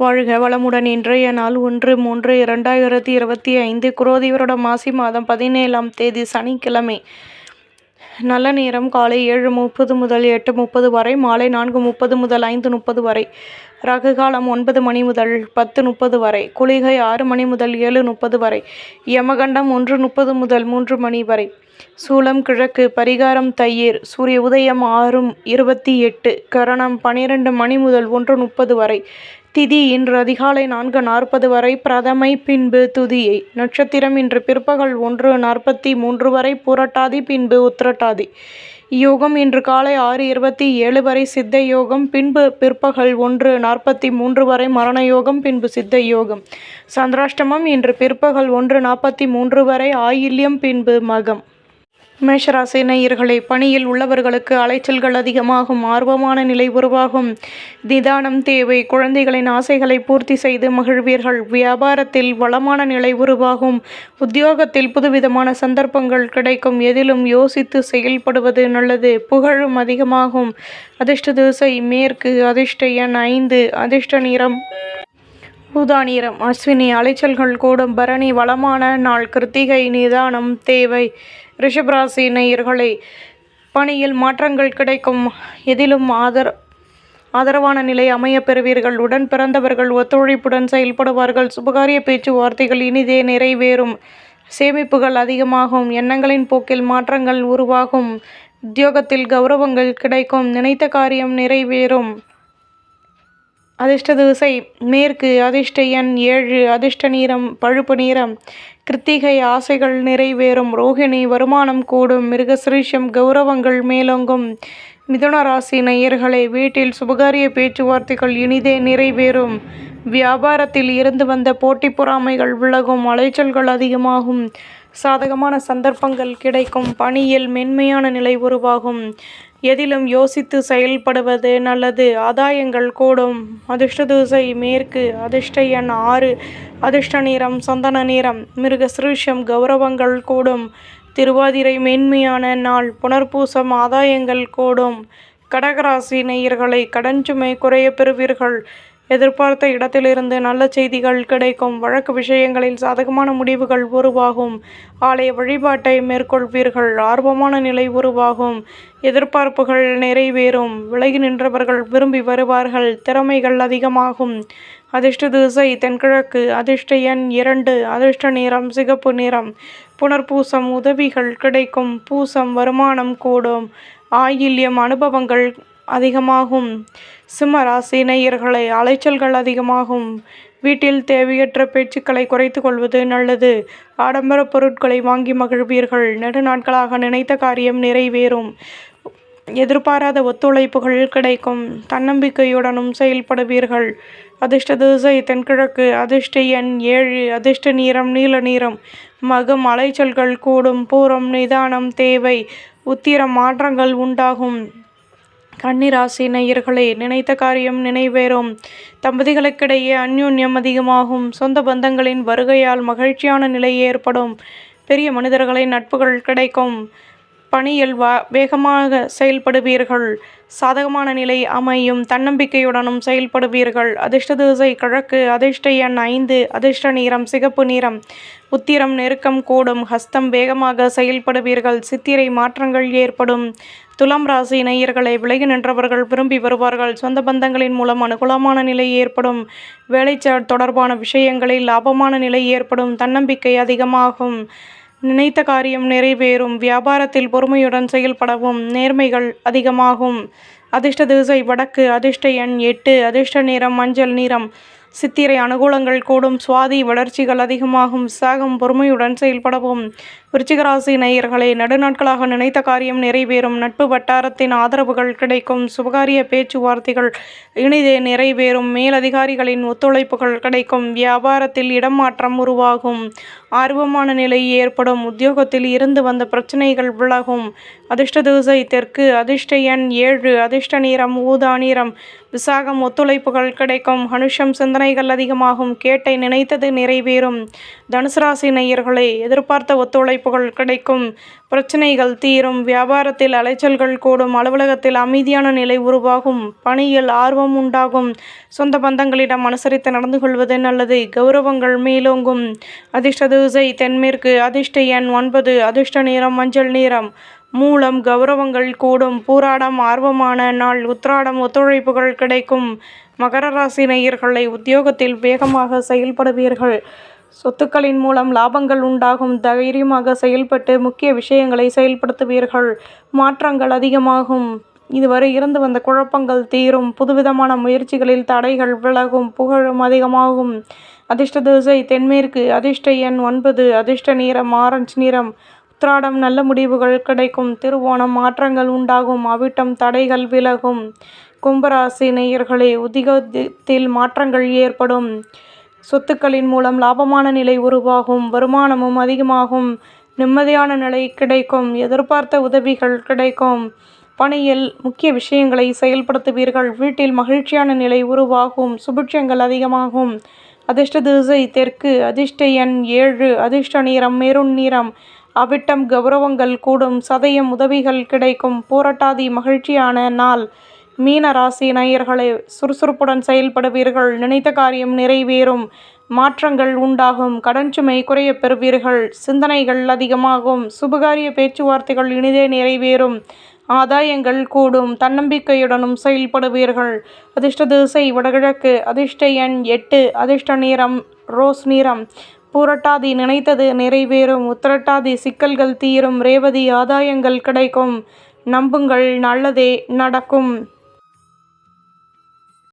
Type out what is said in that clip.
வாழ்க வளமுடன் இன்றைய நாள் ஒன்று மூன்று இரண்டாயிரத்தி இருபத்தி ஐந்து. குரோதி வருடம் மாசி மாதம் பதினேழாம் தேதி சனிக்கிழமை. நல்ல நேரம் காலை ஏழு முப்பது முதல் எட்டு முப்பது வரை மாலை நான்கு முப்பது முதல் ஐந்து முப்பது வரை ரகு காலம் ஒன்பது மணி முதல் பத்து முப்பது வரை குளிகை ஆறு மணி முதல் ஏழு முப்பது வரை யமகண்டம் ஒன்று முப்பது முதல் மூன்று மணி வரை சூளம் கிழக்கு பரிகாரம் தயிர் சூரிய உதயம் ஆறும் இருபத்தி எட்டு கரணம் பனிரெண்டு மணி முதல் ஒன்று முப்பது வரை திதி இன்று அதிகாலை நான்கு நாற்பது வரை பிரதமை பின்பு துதியை. நட்சத்திரம் இன்று பிற்பகல் ஒன்று நாற்பத்தி மூன்று வரை புரட்டாதி பின்பு உத்திரட்டாதி. யோகம் இன்று காலை ஆறு இருபத்தி ஏழு வரை சித்த யோகம் பின்பு பிற்பகல் ஒன்று நாற்பத்தி மூன்று வரை மரண யோகம் பின்பு சித்த யோகம் சந்திராஷ்டமம் இன்று பிற்பகல் ஒன்று நாற்பத்தி மூன்று வரை ஆயில்யம் பின்பு மகம். மேஷராசி நேயர்களே பணியில் உள்ளவர்களுக்கு அலைச்சல்கள் அதிகமாகும் ஆர்வமான நிலை உருவாகும். நிதானம் தேவை குழந்தைகளின் ஆசைகளை பூர்த்தி செய்து மகிழ்வீர்கள். வியாபாரத்தில் வளமான நிலை உருவாகும். உத்தியோகத்தில் புதுவிதமான சந்தர்ப்பங்கள் கிடைக்கும். எதிலும் யோசித்து செயல்படுவது நல்லது. புகழும் அதிகமாகும். அதிர்ஷ்ட திசை மேற்கு அதிர்ஷ்ட எண் ஐந்து அதிர்ஷ்ட நிறம் ஊதா நிறம். அஸ்வினி அலைச்சல்கள் கூடும். பரணி வளமான நாள் கிருத்திகை நிதானம் தேவை. ரிஷபராசி நேயர்களே பணியில் மாற்றங்கள் கிடைக்கும். எதிலும் ஆதர் ஆதரவான நிலை அமைய பெறுவீர்கள். உடன் பிறந்தவர்கள் ஒத்துழைப்புடன் செயல்படுவார்கள். சுபகாரிய பேச்சுவார்த்தைகள் இனிதே நிறைவேறும். சேமிப்புகள் அதிகமாகும். எண்ணங்களின் போக்கில் மாற்றங்கள் உருவாகும். உத்தியோகத்தில் கௌரவங்கள் கிடைக்கும். நினைத்த காரியம் நிறைவேறும். அதிர்ஷ்ட திசை மேற்கு அதிர்ஷ்ட எண் ஏழு அதிர்ஷ்ட நீரம் பழுப்பு நீரம் கிருத்திகை ஆசைகள் நிறைவேறும் ரோகிணி வருமானம் கூடும் மிருகசிரீஷம் கௌரவங்கள் மேலோங்கும். மிதுனராசி நேயர்களே வீட்டில் சுபகாரிய பேச்சுவார்த்தைகள் இனிதே நிறைவேறும். வியாபாரத்தில் இருந்து வந்த போட்டி பொறாமைகள் விலகும் அலைச்சல்கள் அதிகமாகும். சாதகமான சந்தர்ப்பங்கள் கிடைக்கும். பணியில் மென்மையான நிலை உருவாகும். எதிலும் யோசித்து செயல்படுவது நல்லது. ஆதாயங்கள் கூடும். அதிர்ஷ்டதூசை மேற்கு அதிர்ஷ்ட எண் ஆறு அதிர்ஷ்ட நிறம் சந்தன நிறம் மிருக சிருஷம் கௌரவங்கள் கூடும். திருவாதிரை மேன்மையான நாள் புனர்பூசம் ஆதாயங்கள் கூடும். கடகராசி நேயர்களை கடன் சுமை குறைய பெறுவீர்கள். எதிர்பார்த்த இடத்திலிருந்து நல்ல செய்திகள் கிடைக்கும். வழக்கு விஷயங்களில் சாதகமான முடிவுகள் உருவாகும். ஆலய வழிபாட்டை மேற்கொள்வீர்கள். ஆர்வமான நிலை உருவாகும். எதிர்பார்ப்புகள் நிறைவேறும். விலகி நின்றவர்கள் விரும்பி வருவார்கள். திறமைகள் அதிகமாகும். அதிர்ஷ்ட திசை தென்கிழக்கு. அதிர்ஷ்ட எண் இரண்டு. அதிர்ஷ்ட நிறம் சிகப்பு நிறம். புனர்பூசம் உதவிகள் கிடைக்கும். பூசம் வருமானம் கூடும். ஆயில்யம் அனுபவங்கள் அதிகமாகும். சிம்ம ராசி நேயர்களை அலைச்சல்கள் அதிகமாகும். வீட்டில் தேவையற்ற பேச்சுக்களை குறைத்து கொள்வது நல்லது. ஆடம்பர பொருட்களை வாங்கி மகிழ்வீர்கள். நெடுநாட்களாக நினைத்த காரியம் நிறைவேறும். எதிர்பாராத ஒத்துழைப்புகள் கிடைக்கும். தன்னம்பிக்கையுடனும் செயல்படுவீர்கள். அதிர்ஷ்ட திசை தென்கிழக்கு அதிர்ஷ்ட எண் ஏழு அதிர்ஷ்ட நீரம் நீல நீரம் மகம் அலைச்சல்கள் கூடும். பூரம் நிதானம் தேவை. உத்திரம் மாற்றங்கள் உண்டாகும். கன்னிராசி நேயர்களே நினைத்த காரியம் நினைவேறும். தம்பதிகளுக்கிடையே அந்யூன்யம் அதிகமாகும். சொந்த பந்தங்களின் வருகையால் மகிழ்ச்சியான நிலை ஏற்படும். பெரிய மனிதர்களின் நட்புகள் கிடைக்கும். பணியில் வா வேகமாக செயல்படுவீர்கள். சாதகமான நிலை அமையும் தன்னம்பிக்கையுடனும் செயல்படுவீர்கள். அதிர்ஷ்ட திசை கிழக்கு அதிர்ஷ்ட எண் ஐந்து அதிர்ஷ்ட நிறம் சிகப்பு நிறம். உத்திரம் நெருக்கம் கூடும் ஹஸ்தம் வேகமாக செயல்படுவீர்கள் சித்திரை மாற்றங்கள் ஏற்படும். துலாம் ராசி நேயர்களை விலகி நின்றவர்கள் விரும்பி வருவார்கள். சொந்த பந்தங்களின் மூலம் அனுகூலமான நிலை ஏற்படும். வேலை தொடர்பான விஷயங்களில் லாபமான நிலை ஏற்படும். தன்னம்பிக்கை அதிகமாகும். நினைத்த காரியம் நிறைவேறும். வியாபாரத்தில் பொறுமையுடன் செயல்படவும் நேர்மைகள் அதிகமாகும். அதிர்ஷ்ட திசை வடக்கு அதிர்ஷ்ட எண் எட்டு அதிர்ஷ்ட நிறம் மஞ்சள் நிறம். சித்திரை அனுகூலங்கள் கூடும். சுவாதி வளர்ச்சிகள் அதிகமாகும். விசாகம் பொறுமையுடன் செயல்படவும். விருச்சிகராசி நேயர்களே நடுநாட்களாக நினைத்த காரியம் நிறைவேறும். நட்பு வட்டாரத்தின் ஆதரவுகள் கிடைக்கும். சுபகாரிய பேச்சுவார்த்தைகள் இனிதே நிறைவேறும். மேலதிகாரிகளின் ஒத்துழைப்புகள் கிடைக்கும். வியாபாரத்தில் இடமாற்றம் உருவாகும். ஆர்வமான நிலை ஏற்படும். உத்தியோகத்தில் இருந்து வந்த பிரச்சனைகள் விலகும். அதிர்ஷ்ட திசை தெற்கு அதிர்ஷ்ட எண் ஏழு அதிர்ஷ்ட நிறம் ஊதா நிறம். விசாகம் ஒத்துழைப்புகள் கிடைக்கும். அனுஷம் சிந்தனைகள் அதிகமாகும். கேட்டை நினைத்தது நிறைவேறும். தனுசு ராசி நேயர்களே எதிர்பார்த்த ஒத்துழைப்பு வாய்ப்புகள் கிடைக்கும். பிரச்சனைகள் தீரும். வியாபாரத்தில் அலைச்சல்கள் கூடும். அலுவலகத்தில் அமைதியான நிலை உருவாகும். பணியில் ஆர்வம் உண்டாகும். சொந்த பந்தங்களிடம் அனுசரித்து நடந்து கொள்வது நல்லது. கௌரவங்கள் மேலோங்கும். அதிர்ஷ்டதூசை தென்மேற்கு. அதிர்ஷ்ட எண் ஒன்பது. அதிர்ஷ்ட நிறம் மஞ்சள் நிறம். மூலம் கௌரவங்கள் கூடும். பூராடம் ஆர்வமான நாள். உத்ராடம் ஒத்துழைப்புகள் கிடைக்கும். மகர ராசி நேயர்களை உத்தியோகத்தில் வேகமாக செயல்படுவீர்கள். சொத்துக்களின் மூலம் லாபங்கள் உண்டாகும் தைரியமாக செயல்பட்டு முக்கிய விஷயங்களை செயல்படுத்துவீர்கள். மாற்றங்கள் அதிகமாகும். இதுவரை இருந்து வந்த குழப்பங்கள் தீரும். புதுவிதமான முயற்சிகளில் தடைகள் விலகும் புகழும் அதிகமாகும். அதிர்ஷ்ட திசை தென்மேற்கு அதிர்ஷ்ட எண் ஒன்பது அதிர்ஷ்ட நிறம் ஆரஞ்சு நிறம். உத்திராடம் நல்ல முடிவுகள் கிடைக்கும். திருவோணம் மாற்றங்கள் உண்டாகும். அவிட்டம் தடைகள் விலகும். கும்பராசி நேயர்களே உதிகத்தில் மாற்றங்கள் ஏற்படும். சொத்துக்களின் மூலம் லாபமான நிலை உருவாகும் வருமானமும் அதிகமாகும் நிம்மதியான நிலை கிடைக்கும் எதிர்பார்த்த உதவிகள் கிடைக்கும். பணியில் முக்கிய விஷயங்களை செயல்படுத்துவீர்கள். வீட்டில் மகிழ்ச்சியான நிலை உருவாகும் சுபிட்சங்கள் அதிகமாகும். அதிர்ஷ்ட திசை தெற்கு அதிர்ஷ்ட எண் ஏழு அதிர்ஷ்ட நிறம் மெருண் நிறம். அவிட்டம் கௌரவங்கள் கூடும் சதயம் உதவிகள் கிடைக்கும். போராட்டாதி மகிழ்ச்சியான நாள். மீன ராசி நேயர்களே சுறுசுறுப்புடன் செயல்படுவீர்கள். நினைத்த காரியம் நிறைவேறும். மாற்றங்கள் உண்டாகும். கடன் சுமை குறைய பெறுவீர்கள். சிந்தனைகள் அதிகமாகும். சுபகாரிய பேச்சுவார்த்தைகள் இனிதே நிறைவேறும். ஆதாயங்கள் கூடும். தன்னம்பிக்கையுடனும் செயல்படுவீர்கள். அதிர்ஷ்ட திசை வடகிழக்கு. அதிர்ஷ்ட எண் எட்டு. அதிர்ஷ்ட நிறம் ரோஸ் நிறம். பூரட்டாதி நினைத்தது நிறைவேறும். உத்திரட்டாதி சிக்கல்கள் தீரும். ரேவதி ஆதாயங்கள் கிடைக்கும். நம்புங்கள். நல்லதே நடக்கும்.